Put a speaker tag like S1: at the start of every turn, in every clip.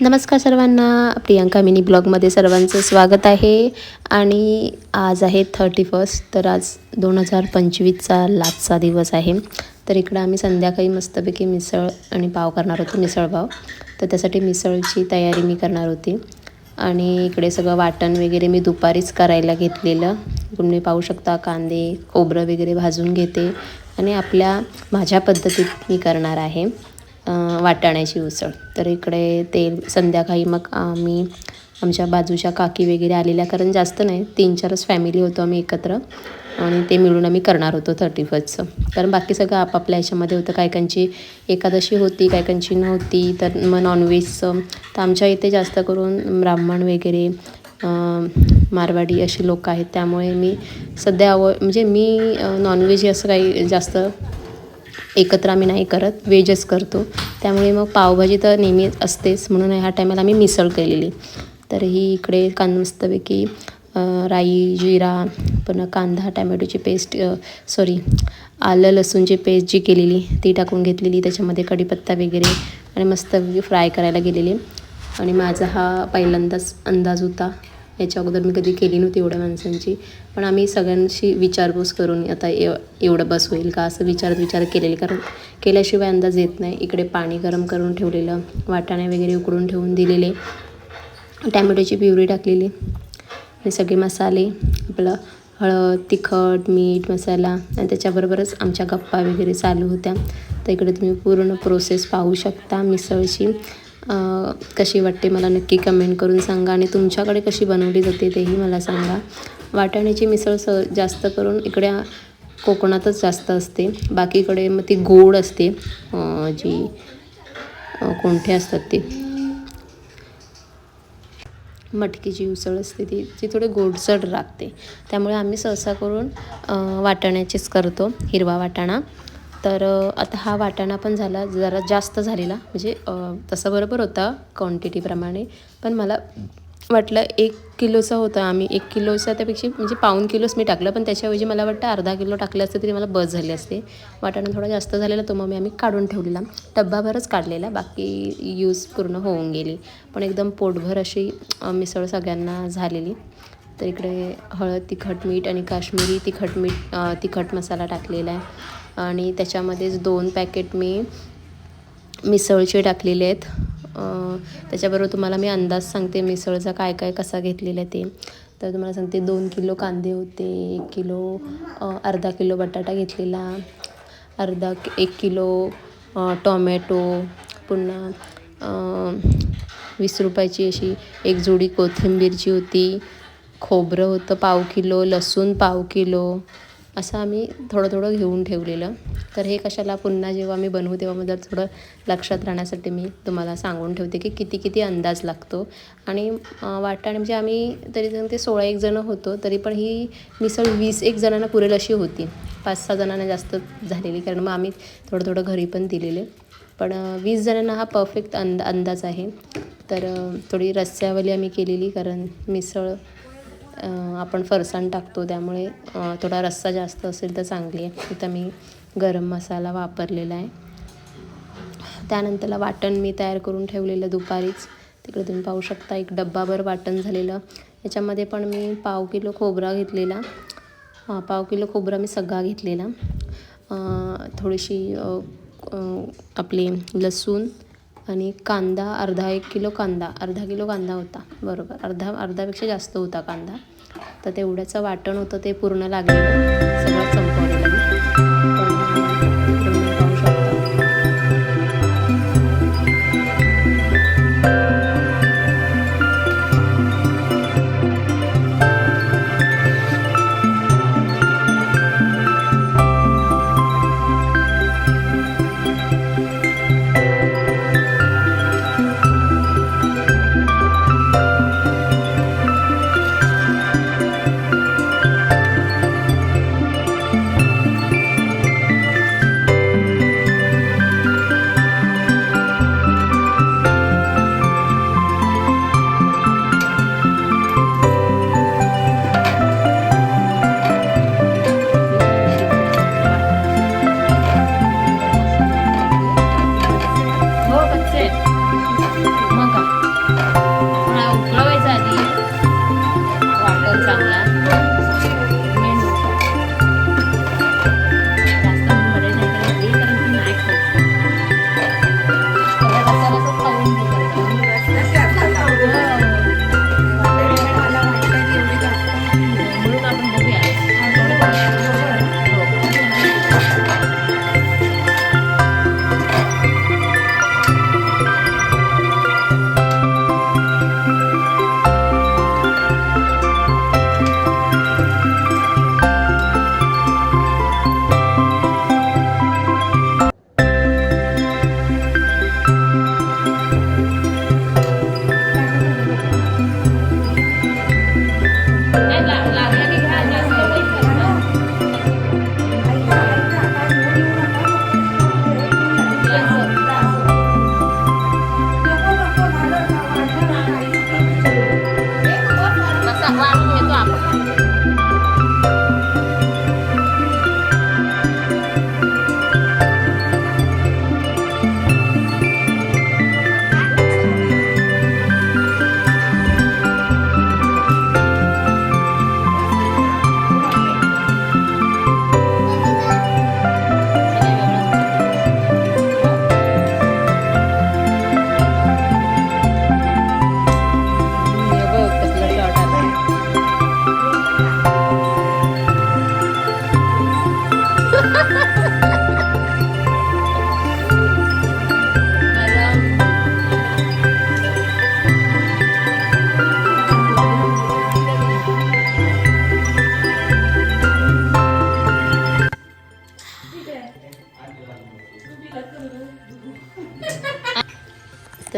S1: नमस्कार सर्वांना. प्रियांका मिनी ब्लॉगमध्ये सर्वांचं स्वागत आहे. आणि आज आहे थर्टी फर्स्ट तर आज दोन हजार पंचवीसचा लास्टचा दिवस आहे. तर इकडं आम्ही संध्याकाळी मस्तपैकी मिसळ आणि पाव करणार होतो मिसळपाव तर त्यासाठी मिसळची तयारी मी करणार होती. आणि इकडे सगळं वाटण वगैरे मी दुपारीच करायला घेतलेलं. तुम्ही पाहू शकता कांदे खोबरं वगैरे भाजून घेते. आणि आपल्या माझ्या पद्धतीत मी करणार आहे. वाटाण्याची उसळ. तर इकडे तेल संध्याकाळी मग आम्ही आमच्या बाजूच्या काकी वगैरे आलेल्या कारण जास्त नाही तीन चारच फॅमिली होतो आम्ही एकत्र. आणि ते मिळून आम्ही करणार होतो थर्टी फर्स्टचं कारण बाकी सगळं आपापल्या ह्याच्यामध्ये होतं. कायकांची एकादशी होती कायकांची नव्हती. तर मग नॉनव्हेजचं तर आमच्या इथे जास्त करून ब्राह्मण वगैरे मारवाडी अशी लोक आहेत. त्यामुळे मी सध्या अवॉ म्हणजे मी नॉनव्हेज असं काही जास्त एकत्र आम्ही नाही करत व्हेजच करतो. त्यामुळे मग पावभाजी तर नेहमी असतेच म्हणून ह्या टायमाला आम्ही मिसळ केलेली. तर ही इकडे कांद मस्तपैकी राई जिरा पुन्हा कांदा टॅमॅटोची पेस्ट सॉरी आलं लसूणची पेस्ट जी केलेली ती टाकून घेतलेली त्याच्यामध्ये कढीपत्ता वगैरे आणि मस्त फ्राय करायला गेलेली. आणि माझा हा पहिल्यांदाच अंदाज होता. याच्या अगोदर मी कधी केली नव्हती एवढ्या माणसांची. पण आम्ही सगळ्यांशी विचारपूस करून आता एव एवढं बस होईल का असं विचारत विचार केलेले. कारण केल्याशिवाय अंदाज येत नाही. इकडे पाणी गरम करून ठेवलेलं वाटाणे वगैरे उकडून ठेवून दिलेले टॅमॅटोची प्युरी टाकलेली आणि सगळे मसाले आपलं हळद तिखट मीठ मसाला आणि त्याच्याबरोबरच आमच्या गप्पा वगैरे चालू होत्या. तर इकडे तुम्ही पूर्ण प्रोसेस पाहू शकता मिसळची. कशी वाटते मला नक्की कमेंट करून सांगा आणि तुमच्याकडे कशी बनवली जाते तेही मला सांगा. वाटाण्याची मिसळ स जास्त करून इकडे कोकणातच जास्त असते. बाकीकडे मग ती गोड असते. जी कोणते असतात ते. मटकीची उसळ असते ती ती थोडी गोडसड लागते त्यामुळे आम्ही सहसा करून वाटाण्याचीच करतो हिरवा वाटाणा. तर आता हा वाटाणा पण झाला जरा जास्त झालेला. म्हणजे तसं तसा बरोबर होता क्वांटिटीप्रमाणे पण मला वाटलं एक किलोचा होता. आम्ही एक किलोचा त्यापेक्षा म्हणजे पाऊन किलोच मी टाकलं. पण त्याच्याऐवजी मला वाटतं अर्धा किलो टाकलं असतं तरी मला बस झाली असते. वाटाणा थोडा जास्त झालेला तो मग मी आम्ही काढून ठेवलेला. डब्बाभरच काढलेला. बाकी यूज पूर्ण होऊन गेली. पण एकदम पोटभर अशी मिसळ सगळ्यांना झालेली. तर इकडे हळद तिखट मीठ आणि काश्मीरी तिखट मीठ तिखट मसाला टाकलेला आहे. आणि त्याच्यामध्येच दोन पॅकेट मी मिसळचे टाकलेले आहेत. त्याच्याबरोबर तुम्हाला मी अंदाज सांगते मिसळचा काय काय कसा घेतलेला आहे ते. तर तुम्हाला सांगते दोन किलो कांदे होते एक किलो अर्धा किलो बटाटा घेतलेला अर्धा कि- एक किलो टॉमॅटो पुन्हा वीस रुपयाची अशी एक जोडी कोथिंबीरची होती. खोबरं होतं पाव किलो लसूण पाव किलो असं आम्ही थोडं थोडं घेऊन ठेवलेलं. तर हे कशाला पुन्हा जेव्हा मी बनवू तेव्हा मला थोडं लक्षात राहण्यासाठी मी तुम्हाला सांगून ठेवते की किती किती अंदाज लागतो. आणि वाटाणे म्हणजे आम्ही तरी ते सोळा एक जणं होतो तरी पण ही मिसळ वीस एक जणांना पुरेल अशी होती. पाच सहा जणांना जास्त झालेली कारण मग आम्ही थोडं थोडं घरी पण दिलेले. पण वीस जणांना हा परफेक्ट अंद अंदाज आहे. तर थोडी रस्स्यावली आम्ही केलेली कारण मिसळ आपण फरसाण टाकतो त्यामुळे थोडा रस्सा जास्त असेल तर चांगली आहे. इथं मी गरम मसाला वापरलेला आहे. त्यानंतरला वाटण मी तयार करून ठेवलेलं दुपारीच. तिकडे तुम्ही पाहू शकता एक डब्बाभर वाटण झालेलं. याच्यामध्ये पण मी पाव किलो खोबरा घेतलेला. पाव किलो खोबरा मी सगळा घेतलेला. थोडीशी आपली लसूण आणि कांदा अर्धा एक किलो कांदा अर्धा किलो कांदा होता. बरोबर. अर्धा अर्धापेक्षा जास्त होता कांदा. तर तेवढ्याचं वाटण होतं ते पूर्ण लागलेलं. सगळं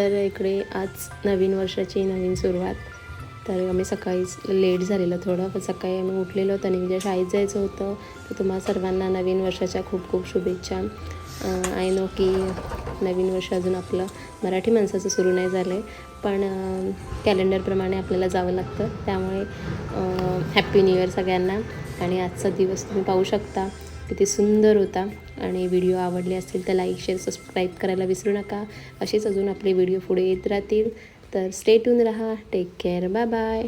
S1: तर इकडे आज नवीन वर्षाची नवीन सुरुवात. तर आम्ही सकाळीच लेट झालेलं थोडं पण सकाळी आम्ही उठलेलो होतो आणि म्हणजे शाळेत जायचं होतं तर तुम्हा सर्वांना नवीन वर्षाच्या खूप खूप शुभेच्छा. आय नो की नवीन वर्ष अजून आपलं मराठी माणसाचं सुरू नाही झालं आहे पण कॅलेंडरप्रमाणे आपल्याला जावं लागतं. त्यामुळे हॅप्पी न्यू इयर सगळ्यांना. आणि आजचा दिवस तुम्ही पाहू शकता. किती सुंदर होता. आणि व्हिडिओ आवडले असतील तर लाईक शेअर सबस्क्राईब करायला विसरू नका. असेच अजून आपले व्हिडिओ पुढे येत राहतील. तर स्टे टून राहा. Take care bye bye